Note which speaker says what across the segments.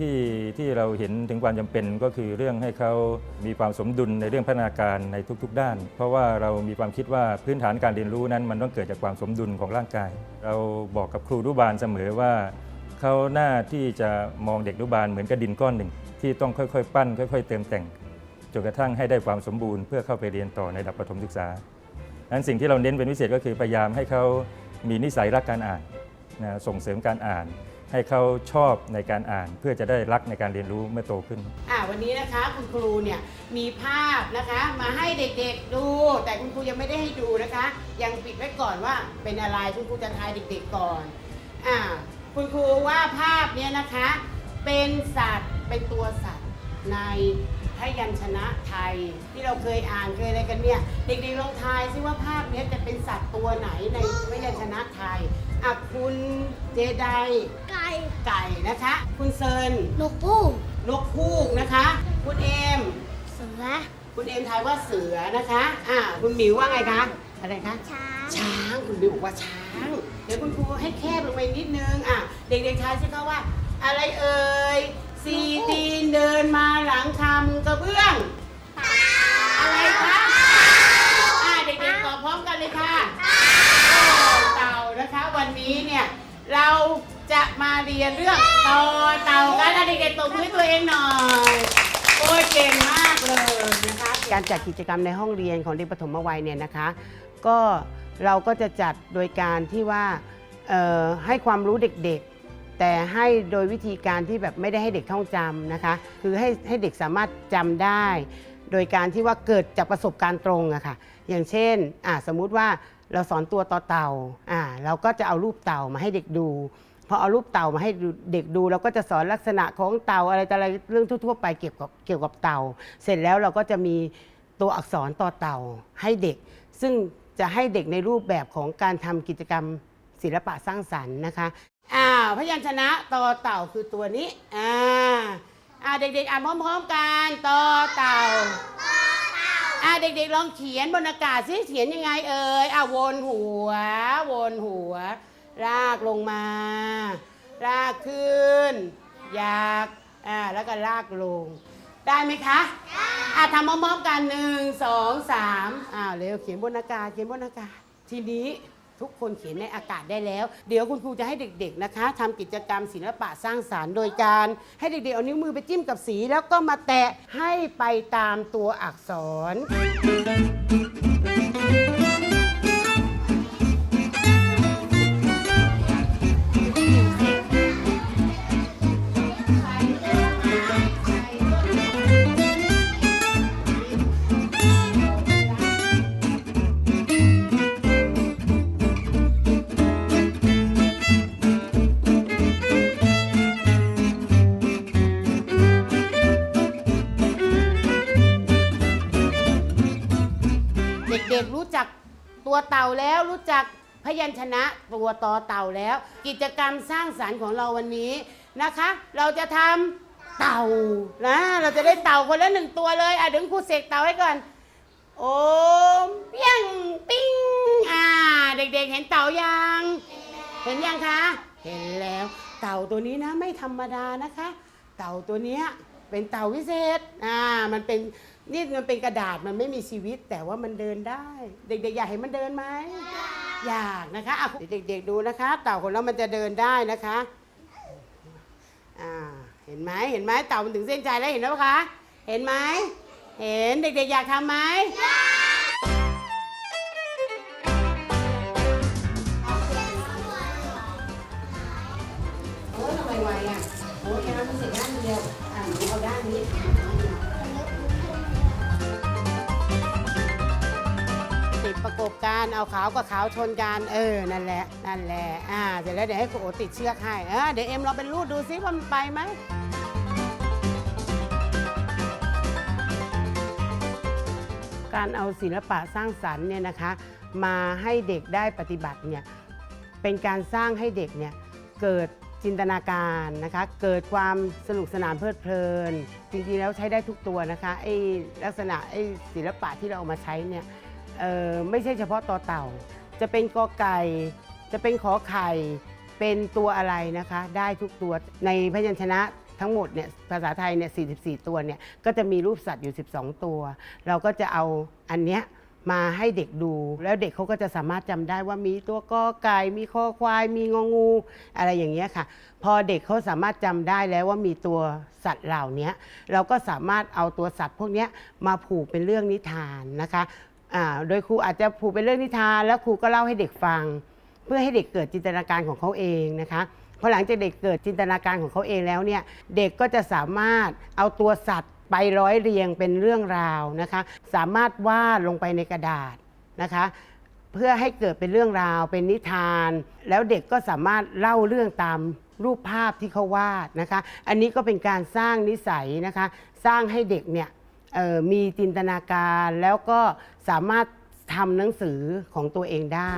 Speaker 1: ที่ที่เราเห็นถึงความจำเป็นก็คือเรื่องให้เขามีความสมดุลในเรื่องพัฒนาการในทุก ๆ ด้าน เพราะว่าเรามีความคิดว่าพื้นฐานการเรียนรู้นั้นมันต้องเกิดจากความสมดุลของร่างกาย เราบอกกับครูอนุบาลเสมอว่าเขาหน้าที่จะมองเด็กอนุบาลเหมือนกับดินก้อนหนึ่ง ที่ต้องค่อยๆ ปั้น ค่อย ๆ เติมแต่งจนกระทั่งให้ได้ความสมบูรณ์เพื่อเข้าไปเรียนต่อในระดับประถมศึกษานั้นสิ่งที่เราเน้นเป็นพิเศษก็คือพยายามให้เขามีนิสัยรักการอ่านนะส่งเสริมการอ่าน ให้เขาชอบในการอ่าน เพื่อจะได้รักในการเรียนรู้เมื่อโตขึ้น
Speaker 2: อ่าวันนี้นะคะคุณครูเนี่ยมีภาพนะคะมาให้เด็กๆดู แต่คุณครูยังไม่ได้ให้ดูนะคะ ยังปิดไว้ก่อนว่าเป็นอะไรคุณครูจะทายเด็กๆก่อนอ่าคุณครูว่าภาพเนี้ยนะคะ เป็นสัตว์เป็นตัวสัตว์ในพยัญชนะไทยที่เราเคยอ่านเคยอะไรกันเนี่ยเด็กๆลองทายซิว่าภาพเนี้ยจะเป็นสัตว์ตัวไหนในพยัญชนะไทย อะคุณเจได
Speaker 3: ไก่
Speaker 2: ไก่นะคะ คุณเซิน
Speaker 3: นกปูก
Speaker 2: นกฮูกนะคะ คุณเอม
Speaker 3: เสือ
Speaker 2: คุณเอมทายว่าเสือนะคะ อ่า คุณหมิวว่าไงคะ อะไรคะ
Speaker 3: ช้าง
Speaker 2: ช้าง คุณหมิวบอกว่าช้าง เดี๋ยวคุณครูให้แคบลงไปนิดนึง อะ เด็กๆทายสิคะว่า อะไรเอ่ย สี่ตีนเดินมาหลังคำกระเบื้อง อะไรคะ อ่าเด็กๆตอบพร้อมกันเลยค่ะโอ้เต่า นะคะ วันนี้เนี่ยเราจะมาเรียนเรื่องต่อเต่ากันอะเด็กๆตบมือตัวเองหน่อยโอ้ยเก่งมากเลยนะคะ การจัดกิจกรรมในห้องเรียนของเด็กปฐมวัยเนี่ยนะคะ ก็เราก็จะจัดโดยการที่ว่าเอ่อให้ความรู้เด็กๆ แต่ให้โดยวิธีการที่แบบไม่ได้ให้เด็กท่องจำนะคะ คือให้ให้เด็กสามารถจำได้ โดยการที่ว่าเกิดจากประสบการณ์ตรงอะค่ะ อย่างเช่นอะสมมุติว่า เราสอนตัวต่อเต่าอะเราก็จะเอารูปเต่ามาให้เด็กดูพอเอารูปเต่ามาให้เด็กดูเราก็จะสอนลักษณะของเต่าอะไรต่ออะไรเรื่องทั่ว ๆ ไปเกี่ยวกับเกี่ยวกับเต่า เสร็จแล้วเราก็จะมีตัวอักษรต่อเต่าให้เด็ก ซึ่งจะให้เด็กในรูปแบบของการทำกิจกรรมศิลปะสร้างสรรค์นะคะอ่าพยัญชนะต่อเต่าคือตัวนี้อ่าอ่าเด็กๆอ่านพร้อม ๆ กันต่อเต่า อะเด็กๆลองเขียนบนอากาศสิเขียนยังไงเอ่ยอะวนหัว วนหัวลากลงมาลากขึ้น อยากอ่าแล้วก็ลากลง ได้ไหมคะอะทำพร้อมๆกันหนึ่งสองสามอ่าเร็วเขียนบนอากาศเขียนบนอากาศทีนี้ ทุกคนเขียนในอากาศได้แล้ว เดี๋ยวคุณครูจะให้เด็ก ๆนะคะทำกิจกรรมศิลปะสร้างสารรค์โดยการให้เด็กๆเอานิ้วมือไปจิ้มกับสี แล้วก็มาแตะให้ไปตามตัวอักษร จักพยัญชนะตัวต่อเต่าแล้ว กิจกรรมสร้างสรรค์ของเราวันนี้นะคะ เราจะทำเต่านะเราจะได้เต่าคนละหนึ่งตัวเลยอะเดี๋ยวครูเสกเต่าให้ก่อนโอมเปี้ยงปิ้งอ่า เด็กๆ เห็นเต่ายัง เห็นยังคะ เห็นแล้ว เต่าตัวนี้นะไม่ธรรมดานะคะ เต่าตัวเนี้ยเป็นเต่าวิเศษอ่ามันเป็น นี่มันเป็นกระดาษมันไม่มีชีวิตแต่ว่ามันเดินได้ เด็กๆอยากเห็นมันเดินไหมอยากนะคะอะเด็กๆดูนะคะ เต่าของเรามันจะเดินได้นะคะอ่าเห็นไหมเห็นไหมเต่ามันถึงเส้นใจแล้วเห็นแล้วคะ เห็นไหมเห็นเด็กๆอยากทำไหมโอ้ ปรกบกันเอาขาวกับขาวชนกันเออนั่นแหละนั่นแหละอ่าเสร็จแล้วเดี๋ยวให้ครูโอติดเชือกให้เออเดี๋ยวเอ็มเราเป็นรูดดูซิว่ามันไปไหมการเอาศิลปะสร้างสรรค์เนี่ยนะคะ มาให้เด็กได้ปฏิบัติเนี่ยเป็นการสร้างให้เด็กเนี่ยเกิดจินตนาการนะคะ เกิดความสนุกสนานเพลิดเพลิน จริงๆแล้วใช้ได้ทุกตัวนะคะไอ้ลักษณะไอ้ศิลปะที่เราเอามาใช้เนี่ย เอ่อไม่ใช่เฉพาะต่อเต่า จะเป็นกอไก่ จะเป็นขอไข่ เป็นตัวอะไรนะคะ ได้ทุกตัวในพยัญชนะทั้งหมดเนี่ยภาษาไทยเนี่ย44 ตัวเนี่ยก็จะมีรูปสัตว์อยู่ 12 ตัว เราก็จะเอาอันเนี้ยมาให้เด็กดู แล้วเด็กเขาก็จะสามารถจำได้ว่ามีตัวกอไก่มีคอควาย มีงองู อะไรอย่างเงี้ยค่ะ พอเด็กเขาสามารถจำได้แล้วว่ามีตัวสัตว์เหล่านี้เราก็สามารถเอาตัวสัตว์พวกเนี้ยมาผูกเป็นเรื่องนิทานนะคะ โดยครูอาจจะผูกเป็นเรื่องนิทานแล้วครูก็เล่าให้เด็กฟัง เพื่อให้เด็กเกิดจินตนาการของเขาเองนะคะพอหลังจากเด็กเกิดจินตนาการของเขาเองแล้วเนี่ยเด็กก็จะสามารถเอาตัวสัตว์ไปร้อยเรียงเป็นเรื่องราวนะคะ สามารถวาดลงไปในกระดาษนะคะ เพื่อให้เกิดเป็นเรื่องราวเป็นนิทาน แล้วเด็กก็สามารถเล่าเรื่องตามรูปภาพที่เขาวาดนะคะ อันนี้ก็เป็นการสร้างนิสัยนะคะ สร้างให้เด็กเนี่ย มีจินตนาการแล้วก็สามารถทำหนังสือของตัวเองได้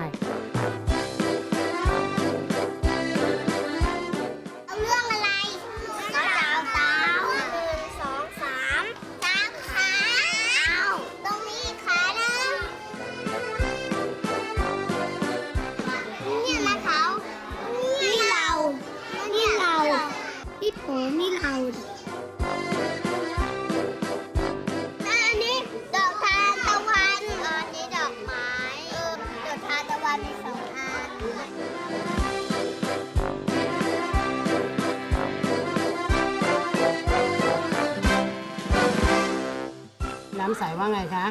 Speaker 3: น้ำ
Speaker 2: ใสว่าไงคะ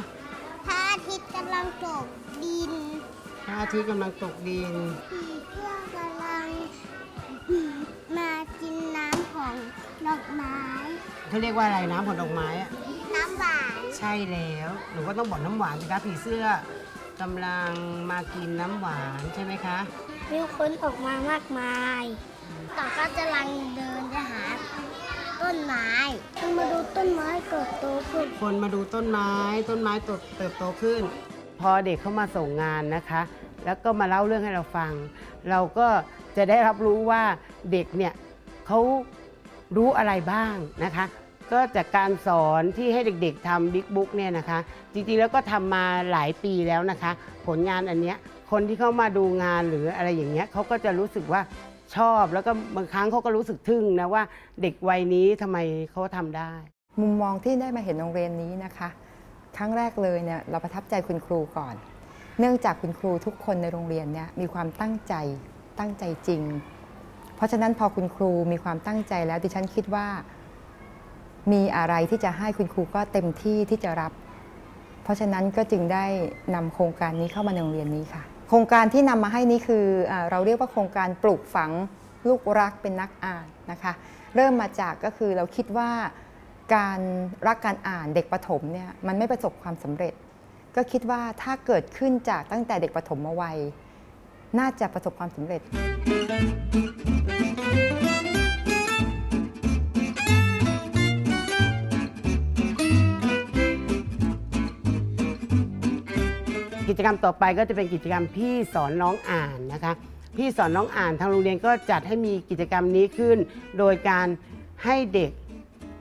Speaker 3: พระอาทิตย์กำลังตกดิน
Speaker 2: พระอาทิตย์กำลังตกดิน
Speaker 3: ผีเสื้อกำลังมากินน้ำของดอกไม้
Speaker 2: เขาเรียกว่าอะไรน้ำผลดอกไม้อะ
Speaker 3: น้ำหวาน
Speaker 2: ใช่แล้วหนูก็ต้องบอกน้ำหวานสิคะผีเสื้อกำลังมากินน้ำหวานใช่ไหมคะ
Speaker 3: มีคนออกมามากมาย ต่อก็กำลังเดินไปหาต้นไม้ต้อง มาดูต้นไม้เกิดโตขึ้น
Speaker 2: คนมาดูต้นไม้ต้นไม้เติบเติบโตขึ้น พอเด็กเข้ามาส่งงานนะคะ แล้วก็มาเล่าเรื่องให้เราฟัง เราก็จะได้รับรู้ว่าเด็กเนี่ยเขารู้อะไรบ้างนะคะ ก็จากการสอนที่ให้เด็กๆทำบิ๊กบุ๊กเนี่ยนะคะ จริงๆแล้วก็ทำมาหลายปีแล้วนะคะ ผลงานอันเนี้ยคนที่เข้ามาดูงานหรืออะไรอย่างเงี้ยเขาก็จะรู้สึกว่า ชอบแล้วก็บางครั้งเขาก็รู้สึกทึ่งนะว่าเด็กวัยนี้ทำไมเขาทำได้
Speaker 4: มุมมองที่ได้มาเห็นโรงเรียนนี้นะคะ ครั้งแรกเลยเนี่ยเราประทับใจคุณครูก่อน เนื่องจากคุณครูทุกคนในโรงเรียนเนี่ยมีความตั้งใจตั้งใจจริง เพราะฉะนั้นพอคุณครูมีความตั้งใจแล้วดิฉันคิดว่า มีอะไรที่จะให้คุณครูก็เต็มที่ที่จะรับ เพราะฉะนั้นก็จึงได้นำโครงการนี้เข้ามาในโรงเรียนนี้ค่ะ ครงการที่นำมาให้นี้คืออเราเรียกว่าโครงการปลูกฝังลูกรักเป็นนักอ่านนะคะ เริ่มมาจากก็คือเราคิดว่าการรักการอ่านเด็กประถมเนี่ยมันไม่ประสบความสำเร็จ ก็คิดว่าถ้าเกิดขึ้นจากตั้งแต่เด็กประถมมาวัย น่าจะประสบความสำเร็จ
Speaker 2: กิจกรรมต่อไปก็จะเป็นกิจกรรมพี่สอนน้องอ่านนะคะ พี่สอนน้องอ่านทางโรงเรียนก็จัดให้มีกิจกรรมนี้ขึ้น โดยการให้เด็ก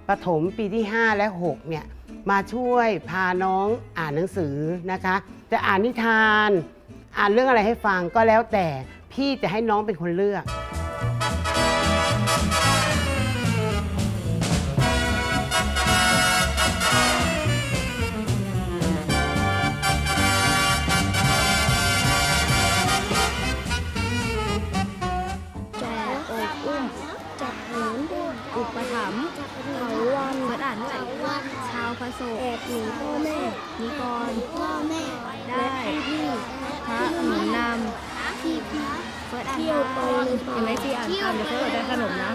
Speaker 2: ประถมปีที่ 5 และ6เนี่ยมาช่วยพาน้องอ่านหนังสือนะคะ จะอ่านนิทาน อ่านเรื่องอะไรให้ฟังก็แล้วแต่พี่จะให้น้องเป็นคนเลือก
Speaker 5: เปิดอ่านเที่
Speaker 3: ยวไปในป่า
Speaker 5: เห็นไหมที่อ่านตามเดี๋ยวเพื่อนได้ขนมนะ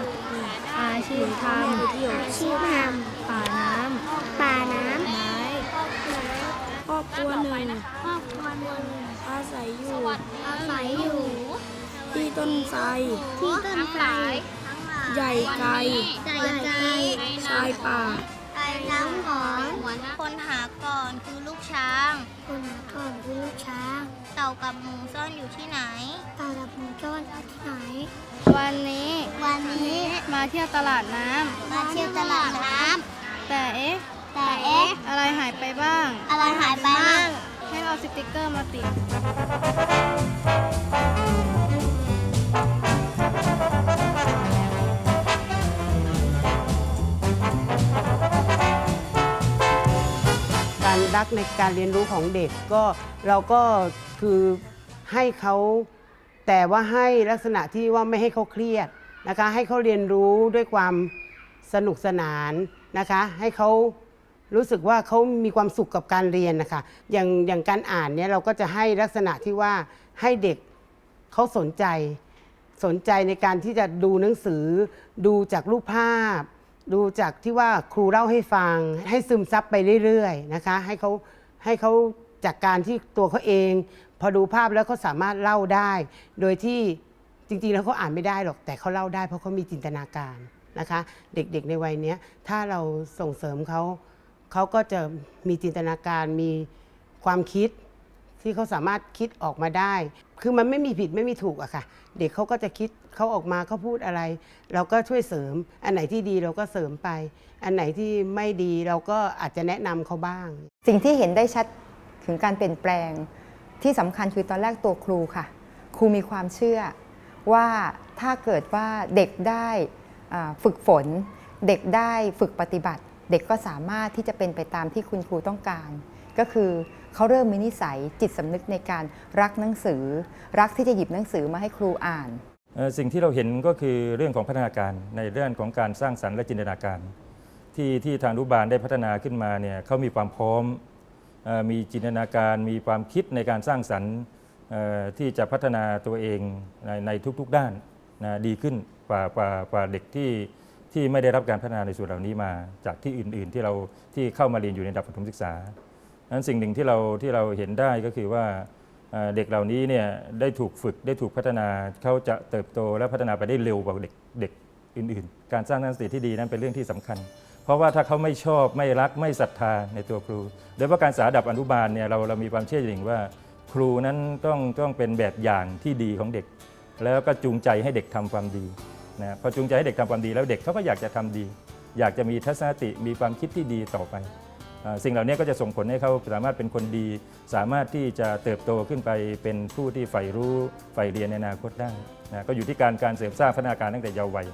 Speaker 5: อาชีพทำ
Speaker 3: ชื่อท
Speaker 5: ป่าน้ำ
Speaker 3: ป่าน้ำ
Speaker 5: ไม้
Speaker 3: ครอบครัวหนึ่งครอบครัวหนึ่งอาศัยอยู่อาศัยอยู่
Speaker 5: ที่ต้นไทร
Speaker 3: ที่ต้นไทร
Speaker 5: ใหญ่ไกล
Speaker 3: ใหญ่ไกล
Speaker 5: ชายป่า
Speaker 3: ชายน้ำหอม
Speaker 6: คนหาก่อนคือลูกช้าง
Speaker 3: คนหาก่อนคือลูกช้าง
Speaker 6: เต่ากับหมูซ่อนอยู่ที่ไหน
Speaker 3: ตาดับหมูจ้อนเอาที่ไหน
Speaker 5: วันนี้
Speaker 3: วันนี้
Speaker 5: มาเที่ยวตลาดน้
Speaker 3: มาเที่ยวตลาดน้ำ
Speaker 5: แต่เอ๊ะำ
Speaker 3: แต่เอ๊ะ
Speaker 5: อะไรหายไปบ้าง
Speaker 3: อะไรหายไปบ้าง
Speaker 5: ให้เราสติกเกอร์มาติด
Speaker 2: การรักในการเรียนรู้ของเด็กก็เราก็ คือให้เขาแต่ว่าให้ลักษณะที่ว่าไม่ให้เขาเครียดนะคะ ให้เขาเรียนรู้ด้วยความสนุกสนานนะคะ ให้เขารู้สึกว่าเขามีความสุขกับการเรียนนะคะ อย่างอย่างการอ่านเนี่ยเราก็จะให้ลักษณะที่ว่าให้เด็กเขาสนใจ สนใจในการที่จะดูหนังสือ ดูจากรูปภาพ ดูจากที่ว่าครูเล่าให้ฟัง ให้ซึมซับไปเรื่อยๆนะคะ ให้เขาให้เขาจากการที่ตัวเขาเอง พอดูภาพแล้วเขาสามารถเล่าได้ โดยที่จริงๆแล้วเขาอ่านไม่ได้หรอกแต่เขาเล่าได้เพราะเขามีจินตนาการนะคะ เด็กๆในวัยนี้ถ้าเราส่งเสริมเขาเขาก็จะมีจินตนาการมีความคิดที่เขาสามารถคิดออกมาได้ คือมันไม่มีผิดไม่มีถูกอะค่ะ เด็กเขาก็จะคิดเขาออกมาเขาพูดอะไร เราก็ช่วยเสริม อันไหนที่ดีเราก็เสริมไป อันไหนที่ไม่ดีเราก็อาจจะแนะนำเขาบ้าง
Speaker 4: สิ่งที่เห็นได้ชัดถึงการเปลี่ยนแปลง ที่สำคัญคือตอนแรกตัวครูค่ะ ครูมีความเชื่อว่าถ้าเกิดว่าเด็กได้ฝึกฝน เด็กได้ฝึกปฏิบัติ เด็กก็สามารถที่จะเป็นไปตามที่คุณครูต้องการ ก็คือเขาเริ่มมีนิสัยจิตสำนึกในการรักหนังสือ รักที่จะหยิบหนังสือมาให้ครูอ่าน
Speaker 1: สิ่งที่เราเห็นก็คือเรื่องของพัฒนาการในเรื่องของการสร้างสรรค์และจินตนาการ ที่ที่ทางรุบาลได้พัฒนาขึ้นมาเนี่ยเขามีความพร้อม มีจินตนาการมีความคิดในการสร้างสรรค์ที่จะพัฒนาตัวเองในในทุกๆด้านนะดีขึ้นกว่ากว่ากว่าเด็กที่ที่ไม่ได้รับการพัฒนาในส่วนเหล่านี้มาจากที่อื่น ๆ ที่เราที่เข้ามาเรียนอยู่ในระดับประถมศึกษานั้นสิ่งหนึ่งที่เราที่เราเห็นได้ก็คือว่าเด็กเหล่านี้เนี่ยได้ถูกฝึกได้ถูกพัฒนาเขาจะเติบโตและพัฒนาไปได้เร็วกว่าเด็กเด็กอื่น ๆ การสร้างนักสติที่ดีนั้นเป็นเรื่องที่สำคัญ เพราะว่าถ้าเขาไม่ชอบไม่รักไม่ศรัทธาในตัวครู โดยเฉพาะการสาดับอนุบาลเนี่ยเราเรามีความเชื่ออย่างว่า ครูนั้นต้องต้องเป็นแบบอย่างที่ดีของเด็ก แล้วก็จูงใจให้เด็กทำความดีนะพอจูงใจให้เด็กทำความดีแล้วเด็กเขาก็อยากจะทำดี อยากจะมีทัศนคติมีความคิดที่ดีต่อไป สิ่งเหล่านี้ก็จะส่งผลให้เขาสามารถเป็นคนดี สามารถที่จะเติบโตขึ้นไปเป็นผู้ที่ใฝ่รู้ใฝ่เรียนในอนาคตได้นะก็อยู่ที่การการเสริมสร้างพัฒนาการตั้งแต่เยาว์วัย